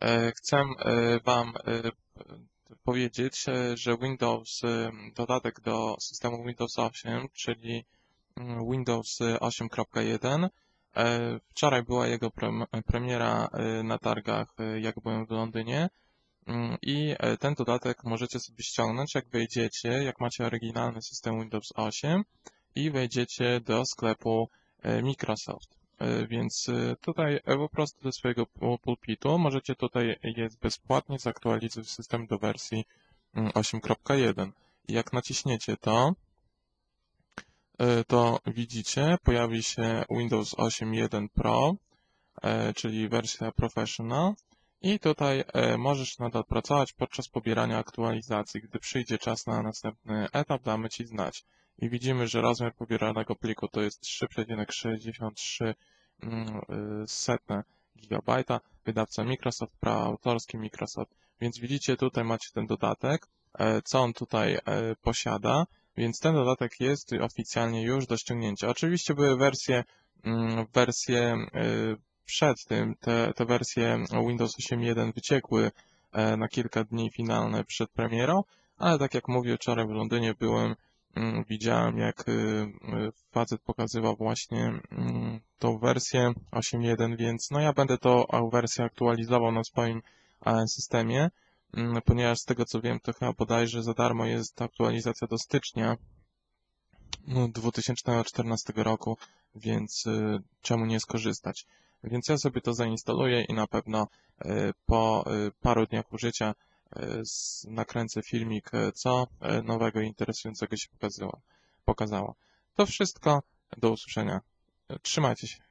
e, chcę e, Wam e, powiedzieć, że Windows, dodatek do systemu Windows 8, czyli mm, Windows 8.1, e, wczoraj była jego prem- premiera na targach, jak byłem w Londynie. Mm, I ten dodatek możecie sobie ściągnąć, jak wejdziecie, jak macie oryginalny system Windows 8 i wejdziecie do sklepu Microsoft. E, Więc e, tutaj po prostu do swojego pu- pulpitu możecie tutaj jest bezpłatnie zaktualizować system do wersji mm, 8.1. I jak naciśniecie to, e, to widzicie, pojawi się Windows 8.1 Pro, czyli wersja Professional. I tutaj możesz nadal pracować podczas pobierania aktualizacji. Gdy przyjdzie czas na następny etap, damy Ci znać. I widzimy, że rozmiar pobieranego pliku to jest 3,63 mm, y, setne gigabajta. Wydawca Microsoft, prawa autorskie Microsoft. Więc widzicie, tutaj macie ten dodatek, e, co on tutaj e, posiada. Więc ten dodatek jest oficjalnie już do ściągnięcia. Oczywiście były wersje, mm, wersje y, przed tym, te, te wersje Windows 8.1 wyciekły e, na kilka dni finalne przed premierą, ale tak jak mówię, wczoraj w Londynie byłem, widziałem jak y, y, facet pokazywał właśnie mm, tą wersję 8.1, więc no ja będę tą wersję aktualizował na swoim systemie, mm, ponieważ z tego co wiem, to chyba bodajże za darmo jest aktualizacja do stycznia no, 2014 roku, więc y, czemu nie skorzystać? Więc ja sobie to zainstaluję i na pewno po paru dniach użycia nakręcę filmik, y, co y, nowego i interesującego się pokazało. pokazało. To wszystko. Do usłyszenia. Trzymajcie się.